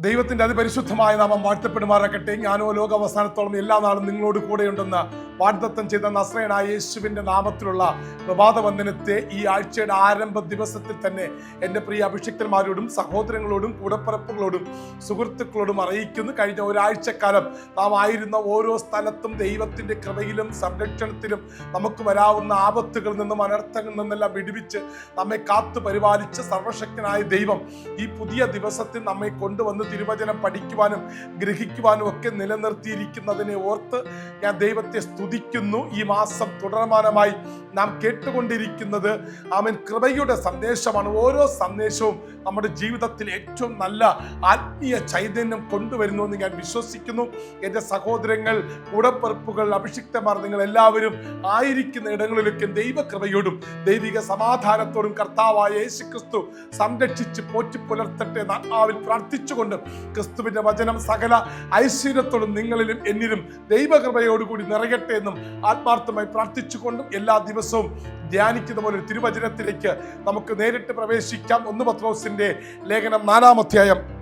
ദൈവത്തിന്റെ അതിപരിശുദ്ധമായ നാമം വാഴ്ത്തപ്പെടുമാറാക്കട്ടെ ഞാനോ ലോക അവസാനത്തോളം എല്ലാ നാളും നിങ്ങളോട് കൂടെയുണ്ടെന്ന് വാഗ്ദത്തം ചെയ്ത നസ്രയനായ യേശുവിന്റെ നാമത്തിലുള്ള പ്രഭാത വന്ദനത്തെ ഈ ആഴ്ചയുടെ ആരംഭ ദിവസത്തിൽ തന്നെ എന്റെ പ്രിയ അഭിഷിക്തന്മാരോടും സഹോദരങ്ങളോടും കൂടപ്പറപ്പുകളോടും സുഹൃത്തുക്കളോടും അറിയിക്കുന്നു. കഴിഞ്ഞ ഒരാഴ്ചക്കാലം നാം ആയിരുന്ന ഓരോ സ്ഥലത്തും ദൈവത്തിന്റെ കൃപയിലും സംരക്ഷണത്തിലും നമുക്ക് വരാവുന്ന ആപത്തുകളിൽ നിന്നും അനർത്ഥങ്ങളിൽ നിന്നെല്ലാം വിടുവിച്ച് നമ്മെ കാത്തു പരിപാലിച്ച് സർവശക്തനായ ദൈവം ഈ പുതിയ ദിവസത്തിൽ നമ്മെ കൊണ്ടുവന്ന് തിരുവചനം പഠിക്കുവാനും ഗ്രഹിക്കുവാനും ഒക്കെ നിലനിർത്തിയിരിക്കുന്നതിനെ ഓർത്ത് ഞാൻ ദൈവത്തെ സ്തുതിക്കുന്നു. ഈ മാസം തുടർമാനമായി നാം കേട്ടുകൊണ്ടിരിക്കുന്നത് അവൻ കൃപയുടെ സന്ദേശമാണ്. ഓരോ സന്ദേശവും നമ്മുടെ ജീവിതത്തിൽ ഏറ്റവും നല്ല ആത്മീയ ചൈതന്യം കൊണ്ടുവരുന്നു എന്ന് ഞാൻ വിശ്വസിക്കുന്നു. എന്റെ സഹോദരങ്ങൾ ഉടപ്പറപ്പുകൾ അഭിഷിക്തമാർ നിങ്ങൾ എല്ലാവരും ആയിരിക്കുന്ന ഇടങ്ങളിലൊക്കെ ദൈവകൃപയോടും ദൈവിക സമാധാനത്തോടും കർത്താവായ യേശു ക്രിസ്തു സംരക്ഷിച്ച് പോറ്റി പുലർത്തട്ടെ ആത്മാവിൽ പ്രാർത്ഥിച്ചുകൊണ്ട് ക്രിസ്തുവിന്റെ വചനം സകല ഐശ്വര്യത്തോടും നിങ്ങളിലും എന്നിലും ദൈവകൃപയോടുകൂടി നിറയട്ടെ എന്നും ആത്മാർത്ഥമായി പ്രാർത്ഥിച്ചുകൊണ്ടും എല്ലാ ദിവസവും ധ്യാനിക്കുന്ന പോലെ ഒരു തിരുവചനത്തിലേക്ക് നമുക്ക് നേരിട്ട് പ്രവേശിക്കാം. ഒന്ന് പത്രോസിന്റെ ലേഖനം നാലാമധ്യായം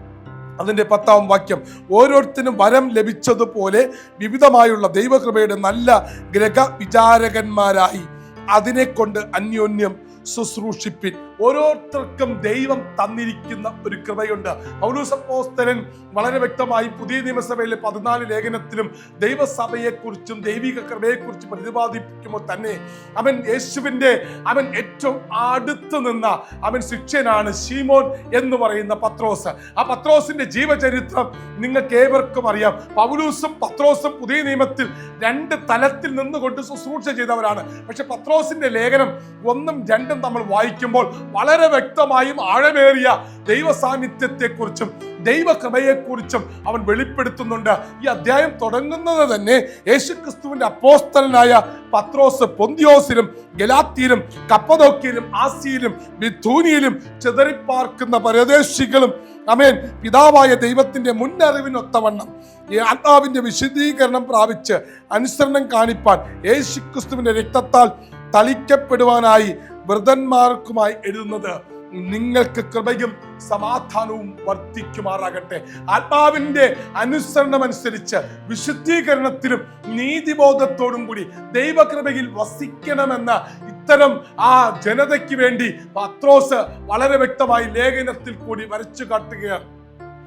അതിന്റെ പത്താം വാക്യം ഓരോരുത്തരും വരം ലഭിച്ചതുപോലെ വിവിധമായുള്ള ദൈവകൃപയുടെ നല്ല ഗ്രഹ വിചാരകന്മാരായി അതിനെ കൊണ്ട് അന്യോന്യം ശുശ്രൂഷിപ്പിൻ. ഓരോരുത്തർക്കും ദൈവം തന്നിരിക്കുന്ന ഒരു കൃപയുണ്ട്. പൗലൂസപ്പോസ്തലൻ വളരെ വ്യക്തമായി പുതിയ നിയമസഭയിലെ പതിനാല് ലേഖനത്തിലും ദൈവസഭയെക്കുറിച്ചും ദൈവിക കൃപയെക്കുറിച്ചും പ്രതിപാദിപ്പിക്കുമ്പോൾ തന്നെ അവൻ യേശുവിന്റെ അവൻ ഏറ്റവും അടുത്ത് നിന്ന അവൻ ശിഷ്യനാണ് ഷീമോൻ എന്ന് പറയുന്ന പത്രോസ്. ആ പത്രോസിന്റെ ജീവചരിത്രം നിങ്ങൾക്ക് ഏവർക്കും അറിയാം. പൗലൂസും പത്രോസും പുതിയ നിയമത്തിൽ രണ്ട് തലത്തിൽ നിന്നുകൊണ്ട് ശുശ്രൂഷ ചെയ്തവരാണ്. പക്ഷെ പത്രോസിന്റെ ലേഖനം ഒന്നും രണ്ടും നമ്മൾ വായിക്കുമ്പോൾ വളരെ വ്യക്തമായും ആഴമേറിയ ദൈവ സാന്നിധ്യത്തെക്കുറിച്ചും ദൈവകൃപയെക്കുറിച്ചും അവൻ വെളിപ്പെടുത്തുന്നുണ്ട്. ഈ അധ്യായം തുടങ്ങുന്നത് തന്നെ യേശുക്രിസ്തുവിന്റെ അപ്പോസ്തലനായ പത്രോസ് പൊന്തിയോസിലും ഗലാത്തിയിലും കപ്പതോക്കിയിലും ആസിയിലും ബിഥൂനിയിലും ചിതറിപ്പാർക്കുന്ന പരദേശികളും അമേൻ പിതാവായ ദൈവത്തിന്റെ മുന്നറിവിനൊത്തവണ്ണം ഈ ആത്മാവിന്റെ വിശദീകരണം പ്രാപിച്ച് അനുസരണം കാണിപ്പാൻ യേശുക്രിസ്തുവിന്റെ രക്തത്താൽ തളിക്കപ്പെടുവാനായി വൃതന്മാർക്കുമായി എഴുതുന്നത് നിങ്ങൾക്ക് കൃപയും സമാധാനവും വർദ്ധിക്കുമാറാകട്ടെ. ആത്മാവിന്റെ അനുസരണം അനുസരിച്ച് വിശുദ്ധീകരണത്തിലും നീതിബോധത്തോടും കൂടി ദൈവകൃപയിൽ വസിക്കണമെന്ന ഇത്തരം ആ ജനതയ്ക്ക് വേണ്ടി പത്രോസ് വളരെ വ്യക്തമായി ലേഖനത്തിൽ കൂടി വരച്ചു കാട്ടുകയാണ്.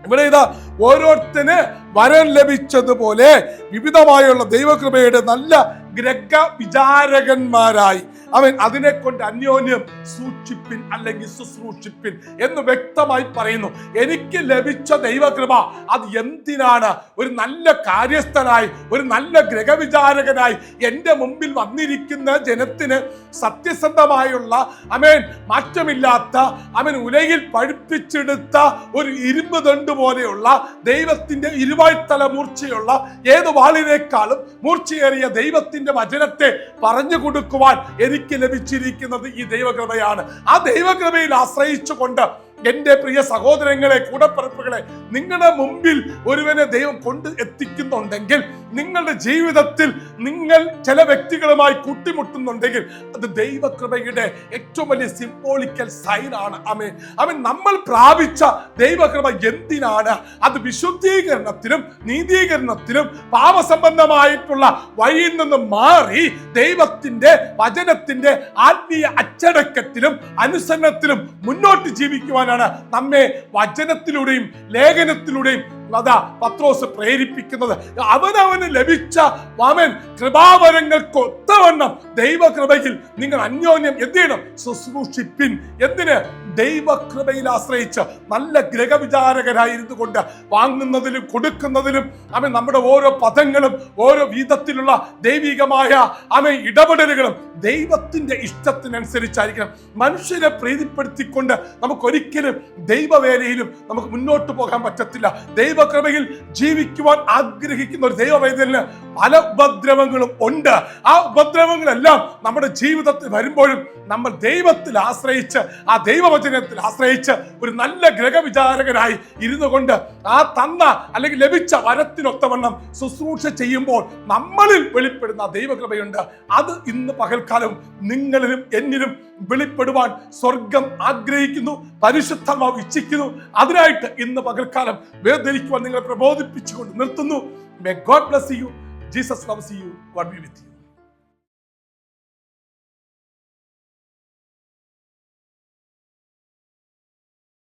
ഇവിടെ ഇതാ ഓരോരുത്തന് വരം ലഭിച്ചതുപോലെ വിവിധമായുള്ള ദൈവകൃപയുടെ നല്ല ഗ്രഹ വിചാരകന്മാരായി. അവൻ അതിനെ കൊണ്ട് അന്യോന്യം സൂക്ഷിപ്പിൻ അല്ലെങ്കിൽ ശുശ്രൂഷിപ്പിൻ എന്ന് വ്യക്തമായി പറയുന്നു. എനിക്ക് ലഭിച്ച ദൈവകൃപ അത് എന്തിനാണ്? ഒരു നല്ല കാര്യസ്ഥനായി ഒരു നല്ല ഗ്രഹവിചാരകനായി എന്റെ മുമ്പിൽ വന്നിരിക്കുന്ന ജനത്തിന് സത്യസന്ധമായുള്ള അമേൻ മാറ്റമില്ലാത്ത അവൻ ഉലയിൽ പഴുപ്പിച്ചെടുത്ത ഒരു ഇരുമ്പ് ദണ്ട് പോലെയുള്ള ദൈവത്തിന്റെ ഇരുവായ്ത്തല മൂർച്ചയുള്ള ഏത് വാളിനേക്കാളും മൂർച്ചയേറിയ ദൈവത്തിന്റെ വചനത്തെ പറഞ്ഞു കൊടുക്കുവാൻ എനിക്ക് ലഭിച്ചിരിക്കുന്നത് ഈ ദൈവകൃപയാണ്. ആ ദൈവകൃപയിൽ ആശ്രയിച്ചുകൊണ്ട് എന്റെ പ്രിയ സഹോദരങ്ങളെ കൂടപ്പറപ്പുകളെ നിങ്ങളുടെ മുമ്പിൽ ഒരുവനെ ദൈവം കൊണ്ട് എത്തിക്കുന്നുണ്ടെങ്കിൽ നിങ്ങളുടെ ജീവിതത്തിൽ നിങ്ങൾ ചില വ്യക്തികളുമായി കൂട്ടിമുട്ടുന്നുണ്ടെങ്കിൽ അത് ദൈവകൃപയുടെ ഏറ്റവും വലിയ സിംബോളിക്കൽ സൈൻ ആണ്. അമേ അവൻ നമ്മൾ പ്രാപിച്ച ദൈവകൃപ എന്തിനാണ്? അത് വിശുദ്ധീകരണത്തിനും നീതീകരണത്തിനും പാപസംബന്ധമായിട്ടുള്ള വഴിയിൽ നിന്ന് മാറി ദൈവത്തിന്റെ വചനത്തിന്റെ ആത്മീയ അച്ചടക്കത്തിലും അനുസരണത്തിലും മുന്നോട്ട് ജീവിക്കുവാനാണ് നമ്മെ വചനത്തിലൂടെയും ലേഖനത്തിലൂടെയും അതാ പത്രോസ് പ്രേരിപ്പിക്കുന്നത്. അവനവന് ലഭിച്ച വാമൻ കൃപാവരങ്ങൾക്ക് ഒത്തവണ്ണം ദൈവകൃപയിൽ നിങ്ങൾ അന്യോന്യം എന്ത് ചെയ്യണം? ശുശ്രൂഷിപ്പിൻ. എന്തിന്? ദൈവകൃപയിൽ ആശ്രയിച്ച് നല്ല ഗ്രഹവിചാരകരായിരുന്നു കൊണ്ട് വാങ്ങുന്നതിലും കൊടുക്കുന്നതിലും അവൻ നമ്മുടെ ഓരോ പദങ്ങളും ഓരോ വിധത്തിലുള്ള ദൈവികമായ അവൻ ഇടപെടലുകളും ദൈവത്തിന്റെ ഇഷ്ടത്തിനനുസരിച്ചായിരിക്കണം. മനുഷ്യരെ പ്രീതിപ്പെടുത്തിക്കൊണ്ട് നമുക്കൊരിക്കലും ദൈവവേലയിലും നമുക്ക് മുന്നോട്ട് പോകാൻ പറ്റത്തില്ല. ദൈവകൃപയിൽ ജീവിക്കുവാൻ ആഗ്രഹിക്കുന്ന ഒരു ദൈവവേദന പല ഉപദ്രവങ്ങളും ഉണ്ട്. ആ ഉപദ്രവങ്ങളെല്ലാം നമ്മുടെ ജീവിതത്തിൽ വരുമ്പോഴും നമ്മൾ ദൈവത്തിൽ ആശ്രയിച്ച് ആ ദൈവവചനം ദൈവവചനത്തിൽ ആശ്രയിച്ച് ഒരു നല്ല ഗ്രഹവിചാരകനായി ഇരുന്നു കൊണ്ട് ആ തന്ന അല്ലെങ്കിൽ ലഭിച്ച വരത്തിനൊത്തവണ്ണം ശുശ്രൂഷ ചെയ്യുമ്പോൾ നമ്മളിൽ വെളിപ്പെടുന്ന ദൈവകൃപയുണ്ട്. അത് ഇന്ന് പകൽക്കാലം നിങ്ങളിലും എന്നിലും വെളിപ്പെടുവാൻ സ്വർഗം ആഗ്രഹിക്കുന്നു പരിശുദ്ധമാവ് ഇച്ഛിക്കുന്നു. അതിനായിട്ട് ഇന്ന് പകൽക്കാലം വേർതിരിക്കുവാൻ നിങ്ങളെ പ്രബോധിപ്പിച്ചുകൊണ്ട് നിർത്തുന്നു. May God bless you Jesus loves you one be with you